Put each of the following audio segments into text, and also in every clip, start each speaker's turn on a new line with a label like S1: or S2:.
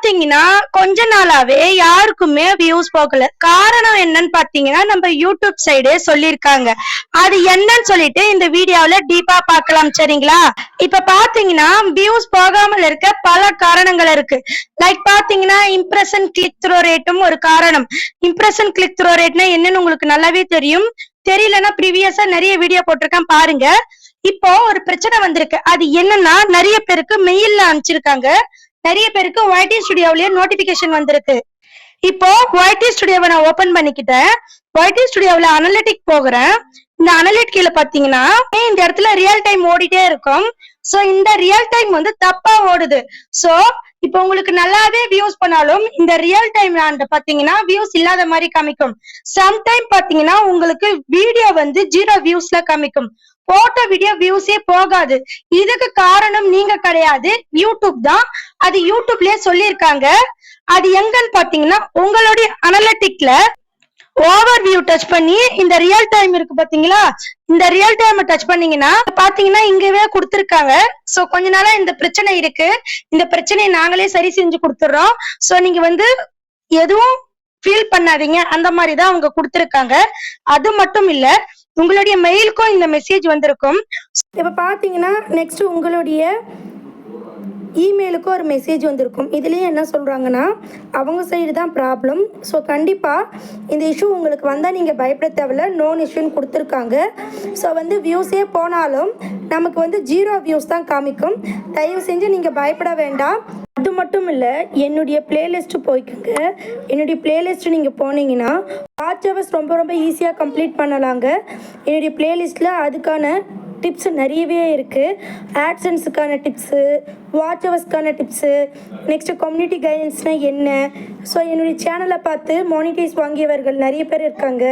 S1: பாத்தீங்கன்னா கொஞ்ச நாளாவே யாருக்குமே வியூஸ் போகல. காரணம் என்னன்னு பாத்தீங்கன்னா நம்ம யூடியூப் சைடே சொல்லிருக்காங்க அது என்னன்னு சொல்லிட்டு இந்த வீடியோல டீப்பா பார்க்கலாம் சரிங்களா? இப்ப பாத்தீங்கன்னா வியூஸ் போகாமல் இருக்க பல காரணங்கள் இருக்கு. லைக் பாத்தீங்கன்னா இம்ப்ரெஷன் கிளிக் த்ரோ ரேட்டும் ஒரு காரணம். இம்ப்ரெஷன் கிளிக் த்ரோ ரேட்னா என்னன்னு உங்களுக்கு நல்லாவே தெரியும். தெரியலன்னா ப்ரீவியஸா நிறைய வீடியோ போட்டிருக்கேன் பாருங்க. இப்போ ஒரு பிரச்சனை வந்திருக்கு. அது என்னன்னா நிறைய பேருக்கு மெயில்ல அனுப்பிச்சிருக்காங்க. நிறைய பேருக்கு ஒய்டி ஸ்டுடியோலயே நோட்டிபிகேஷன் வந்திருக்கு. இப்போ ஒய்டி ஸ்டுடியோவை நான் ஓபன் பண்ணிக்கிட்டேன். ஒய்டி ஸ்டுடியோவில் அனலிட்டிக் போகிறேன். இந்த அனலிட் கீழே பாத்தீங்கன்னா இந்த இடத்துல ரியல் டைம் ஓடிட்டே இருக்கும். சோ இந்த ரியல் டைம் வந்து தப்பா ஓடுது. சோ இப்போ உங்களுக்கு நல்லாவே வியூஸ் பண்ணாலும் இந்த ரியல் டைம் ஆண்ட பாத்தீங்கன்னா வியூஸ் இல்லாத மாதிரி காமிக்கும். சம்டைம் பாத்தீங்கன்னா உங்களுக்கு வீடியோ வந்து ஜீரோ வியூஸ்ல காமிக்கும். போட்டோ வீடியோ வியூஸே போகாது. இதுக்கு காரணம் நீங்க கிடையாது. யூடியூப் தான். அது யூடியூப்லயே சொல்லியிருக்காங்க. அது எங்கன்னு பாத்தீங்கன்னா உங்களுடைய அனலட்டிக்ல ஓவர் வியூ டச் பண்ணி இந்த ரியல் டைம் இருக்கு பாத்தீங்களா? இந்த ரியல் டைம் டச் பண்ணீங்கன்னா பாத்தீங்கன்னா இங்கவே கொடுத்துருக்காங்க. சோ கொஞ்ச நாளா இந்த பிரச்சனை இருக்கு. இந்த பிரச்சனையை நாங்களே சரி செஞ்சு கொடுத்துறோம். சோ நீங்க வந்து எதுவும் ஃபீல் பண்ணாதீங்க. அந்த மாதிரி தான் அவங்க கொடுத்துருக்காங்க. அது மட்டும் இல்ல உங்களுடைய மெயிலுக்கும் இந்த மெசேஜ் வந்திருக்கும்.
S2: இப்போ பார்த்தீங்கன்னா நெக்ஸ்ட் உங்களுடைய இமெயிலுக்கு ஒரு மெசேஜ் வந்திருக்கும். இதுலேயே என்ன சொல்கிறாங்கன்னா அவங்க சைடு தான் ப்ராப்ளம் ஸோ கண்டிப்பாக இந்த இஷ்யூ உங்களுக்கு வந்தால் நீங்கள் பயப்பட தேவையில்ல. நோன் இஷ்யூன்னு கொடுத்துருக்காங்க. ஸோ வந்து வியூஸே போனாலும் நமக்கு வந்து ஜீரோ வியூஸ் தான் காமிக்கும். தயவு செஞ்சு நீங்கள் பயப்பட வேண்டாம். அது மட்டும் இல்லை என்னுடைய பிளேலிஸ்ட்டு போய்க்குங்க. என்னுடைய பிளேலிஸ்ட்டு நீங்கள் போனீங்கன்னா வாட்ச் ஹவர்ஸ் ரொம்ப ரொம்ப ஈஸியாக கம்ப்ளீட் பண்ணலாங்க. என்னுடைய பிளேலிஸ்ட்டில் அதுக்கான டிப்ஸ் நிறையவே இருக்குது ஆட்சன்ஸுக்கான டிப்ஸு வாட்சவர்ஸ்க்கான டிப்ஸு நெக்ஸ்ட்டு கம்யூனிட்டி கைடன்ஸ்னால் என்ன? ஸோ என்னுடைய சேனலை பார்த்து மானிட்டைஸ் வாங்கியவர்கள் நிறைய பேர் இருக்காங்க.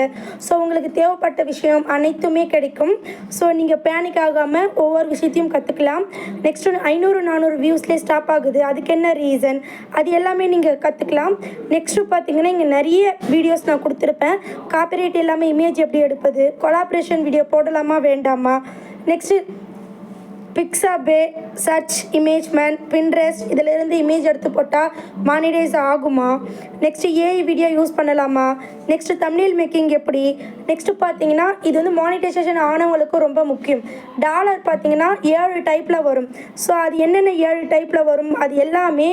S2: ஸோ உங்களுக்கு தேவைப்பட்ட விஷயம் அனைத்துமே கிடைக்கும். ஸோ நீங்கள் பேனிக் ஆகாமல் ஒவ்வொரு விஷயத்தையும் கற்றுக்கலாம் நெக்ஸ்ட்டு ஐநூறு நானூறு வியூஸ்லேயே ஸ்டாப் ஆகுது. அதுக்கு என்ன ரீசன் அது எல்லாமே நீங்கள் கற்றுக்கலாம் நெக்ஸ்ட்டு பார்த்தீங்கன்னா இங்கே நிறைய வீடியோஸ் நான் கொடுத்துருப்பேன். காப்பிரைட் எல்லாமே இமேஜ் எப்படி எடுப்பது? கொலாபரேஷன் வீடியோ போடலாமா வேண்டாமா? Next Pixabay search image man Pinterest இதிலிருந்து இமேஜ் எடுத்து போட்டால் மானிடைஸ் ஆகுமா? நெக்ஸ்ட்டு ஏஐ வீடியோ யூஸ் பண்ணலாமா? நெக்ஸ்ட்டு தமிழ் மேக்கிங் எப்படி? நெக்ஸ்ட்டு பார்த்தீங்கன்னா இது வந்து மானிட்டைசேஷன் ஆனவங்களுக்கு ரொம்ப முக்கியம். டாலர் பார்த்தீங்கன்னா ஏழு டைப்பில் வரும். ஸோ அது என்னென்ன ஏழு டைப்பில் வரும்? அது எல்லாமே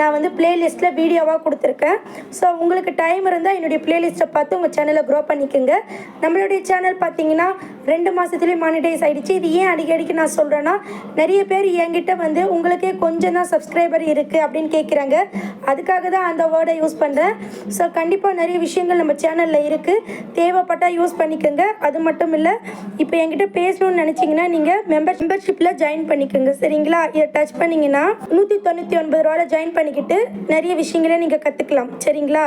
S2: நான் வந்து பிளேலிஸ்ட்டில் வீடியோவாக கொடுத்துருக்கேன். ஸோ உங்களுக்கு டைம் இருந்தால் என்னுடைய பிளேலிஸ்ட்டை பார்த்து உங்கள் சேனலை க்ரோ பண்ணிக்கோங்க. நம்மளுடைய சேனல் பார்த்தீங்கன்னா ரெண்டு மாதத்துலேயே மானிட்டைஸ் ஆகிடுச்சு இது ஏன் அடிக்கடிக்கு நான் சொல்கிறேன்னா நிறைய பேர் என்கிட்ட வந்து உங்களுக்கே கொஞ்சம் தான் சப்ஸ்கிரைபர் இருக்குது அப்படின்னு கேட்குறாங்க அதுக்காக தான் அந்த வேர்டை யூஸ் பண்ணுறேன் ஸோ கண்டிப்பாக நிறைய விஷயங்கள் நம்ம சேனலில் இருக்குது தேவைப்பட்டால் யூஸ் பண்ணிக்கோங்க. அது மட்டும் இல்லை இப்போ என்கிட்ட பேசணும்னு நினச்சிங்கன்னா நீங்கள் மெம்பர் மெம்பர்ஷிப்பில் ஜாயின் பண்ணிக்கோங்க. சரிங்களா? இதை டச் பண்ணிங்கன்னா நூற்றி தொண்ணூற்றி ஒன்பது ரூபாவில் ஜாயின் பண்ணிக்கிட்டு நிறைய விஷயங்களை நீங்கள் கற்றுக்கலாம் சரிங்களா?